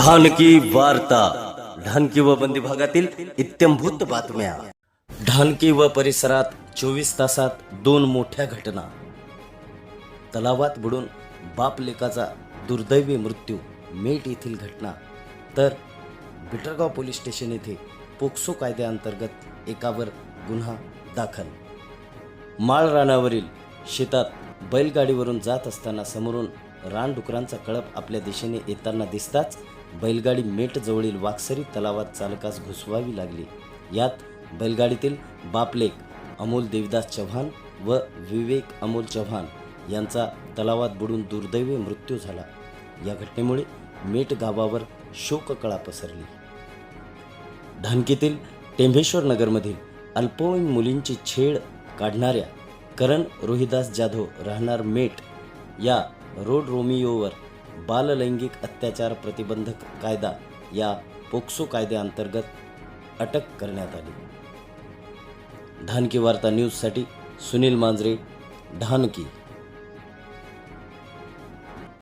ढानकी वार्ता ढानकी व बंदी भागातील इत्यंभूत बातम्या. ढानकी व परिसरात चोवीस तासात दोन मोठ्या घटना. तलावात बुडून बाप लेकाचा दुर्दैवी मृत्यू मेट येथील घटना. तर बिटरगाव पोलीस स्टेशन येथे पोक्सो कायद्याअंतर्गत एकावर गुन्हा दाखल. माळरानावरील शेतात बैलगाडीवरून जात असताना समोरून रानडुकरांचा कळप आपल्या दिशेने येताना दिसताच बैलगाडी मेट जवळील वाकसरी तलावात चालकास घुसवावी लागली. यात बैलगाडीतील बापलेक अमोल देवदास चव्हाण व विवेक अमोल चव्हाण यांचा तलावात बुडून दुर्दैवी मृत्यू झाला. या घटनेमुळे मेट गावावर शोककळा पसरली. ढानकीतील टेंभेश्वर नगरमधील अल्पवयीन मुलींची छेड काढणाऱ्या करण रोहिदास जाधव राहणार मेट या रोड रोमिओवर बाललैंगिक अत्याचार प्रतिबंधक कायदा या पोक्सो कायद्याअंतर्गत अटक करण्यात आली. ढानकी वार्ता न्यूजसाठी सुनील मांजरे ढानकी